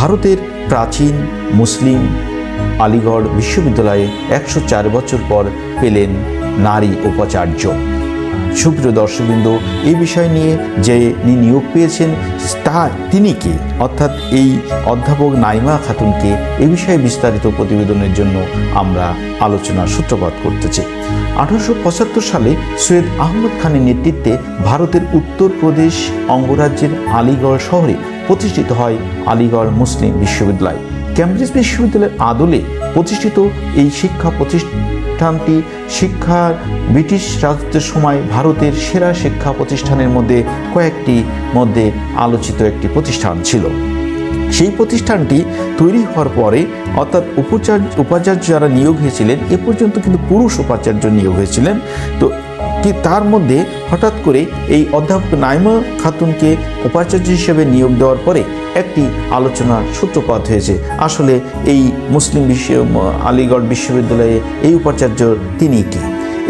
ভারতের প্রাচীন মুসলিম আলিগড় বিশ্ববিদ্যালয়ে একশো চার বছর পর পেলেন নারী উপাচার্য। সুপ্রিয় দর্শকবৃন্দ এই বিষয় নিয়ে যে নিয়োগ পেয়েছেন, তা তিনি কে? অর্থাৎ এই অধ্যাপক নাইমা খাতুনকে এ বিষয়ে বিস্তারিত প্রতিবেদনের জন্য আমরা আলোচনার সূত্রপাত করতেছি আঠারোশো পঁচাত্তর সালে সৈয়দ আহমদ খানের নেতৃত্বে ভারতের উত্তরপ্রদেশ অঙ্গরাজ্যের আলিগড় শহরে প্রতিষ্ঠিত হয় আলিগড় মুসলিম বিশ্ববিদ্যালয়। ক্যামব্রিজ বিশ্ববিদ্যালয়ের আদলে প্রতিষ্ঠিত এই শিক্ষা প্রতিষ্ঠানটি শিক্ষার ব্রিটিশ রাজত্বের সময় ভারতের সেরা শিক্ষা প্রতিষ্ঠানের মধ্যে কয়েকটি মধ্যে আলোচিত একটি প্রতিষ্ঠান ছিল। সেই প্রতিষ্ঠানটি তৈরি হওয়ার পরে অর্থাৎ উপাচার্য উপাচার্য যারা নিয়োগ হয়েছিলেন, এ পর্যন্ত কিন্তু পুরুষ উপাচার্য নিয়োগ হয়েছিলেন। তো কি তার মধ্যে হঠাৎ করে এই অধ্যাপক নাইমা খাতুনকে উপাচার্য হিসেবে নিয়োগ দেওয়ার পরে একটি আলোচনার সূত্রপাত হয়েছে। আসলে এই মুসলিম বিশ্ব, আলিগড় বিশ্ববিদ্যালয়ে এই উপাচার্য তিনি কে?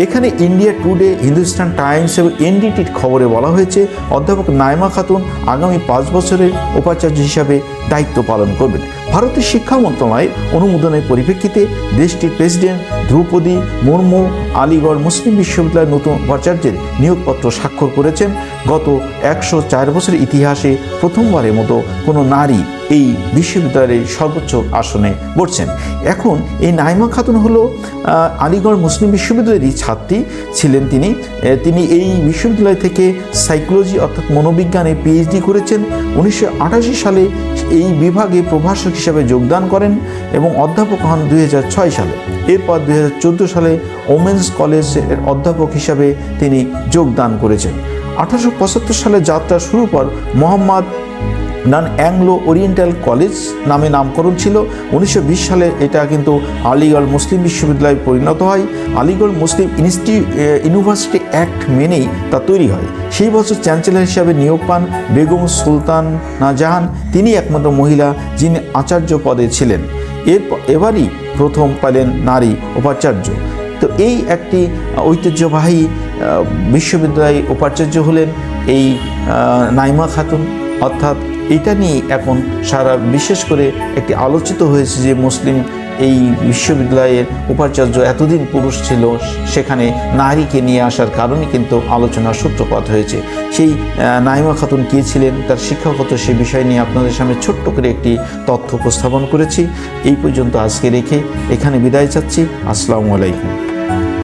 এখানে ইন্ডিয়া টুডে, হিন্দুস্তান টাইমস এবং এনডিটির খবরে বলা হয়েছে, অধ্যাপক নাইমা খাতুন আগামী পাঁচ বছরের উপাচার্য হিসাবে দায়িত্ব পালন করবেন। ভারতের শিক্ষা মন্ত্রণালয়ের অনুমোদনের পরিপ্রেক্ষিতে দেশটির প্রেসিডেন্ট দ্রৌপদী মুর্মু আলিগড় মুসলিম বিশ্ববিদ্যালয়ের নতুন উপাচার্যের নিয়োগপত্র স্বাক্ষর করেছেন। গত একশো চার বছরের ইতিহাসে প্রথমবারের মতো কোনো নারী এই বিশ্ববিদ্যালয়ের সর্বোচ্চ আসনে বসছেন। এখন এই নাইমা খাতুন হলো আলিগড় মুসলিম বিশ্ববিদ্যালয়েরই ছাত্রী ছিলেন তিনি। তিনি এই বিশ্ববিদ্যালয় থেকে সাইকোলজি অর্থাৎ মনোবিজ্ঞানে পিএইচডি করেছেন। উনিশশো আঠাশি সালে এই বিভাগে প্রভাষক হিসাবে যোগদান করেন এবং অধ্যাপক হন দুই হাজার ছয় সালে। এরপর দুই হাজার চোদ্দ সালে ওমেন্স কলেজের অধ্যাপক হিসাবে তিনি যোগদান করেছেন। আঠারোশো সালে যাত্রা শুরু পর Mohammedan Anglo Oriental College নামে নামকরণ ছিল। উনিশশো বিশ সালে এটা কিন্তু আলিগড় মুসলিম বিশ্ববিদ্যালয়ে পরিণত হয়। আলিগড় মুসলিম ইনস্টি ইউনিভার্সিটি অ্যাক্ট মেনেই তা তৈরি হয়। সেই বছর চ্যান্সেলর হিসাবে নিয়োগ পান বেগম সুলতান নাজাহান। তিনি একমাত্র মহিলা যিনি আচার্য পদে ছিলেন। এর এবারই প্রথম পেলেন নারী উপাচার্য। তো এই একটি ঐতিহ্যবাহী বিশ্ববিদ্যালয়ে উপাচার্য হলেন এই নাইমা খাতুন। অর্থাৎ এটা নিয়ে এখন সারা বিশেষ করে একটি আলোচিত হয়েছে যে মুসলিম এই বিশ্ববিদ্যালয়ের উপাচার্য এতদিন পুরুষ ছিল, সেখানে নারীকে নিয়ে আসার কারণে কিন্তু আলোচনার সূত্রপাত হয়েছে। সেই নাইমা খাতুন কে ছিলেন, তার শিক্ষাগত সে বিষয় নিয়ে আপনাদের সামনে ছোট্ট করে একটি তথ্য উপস্থাপন করেছি। এই পর্যন্ত আজকে রেখে এখানে বিদায় চাচ্ছি। আসসালামু আলাইকুম।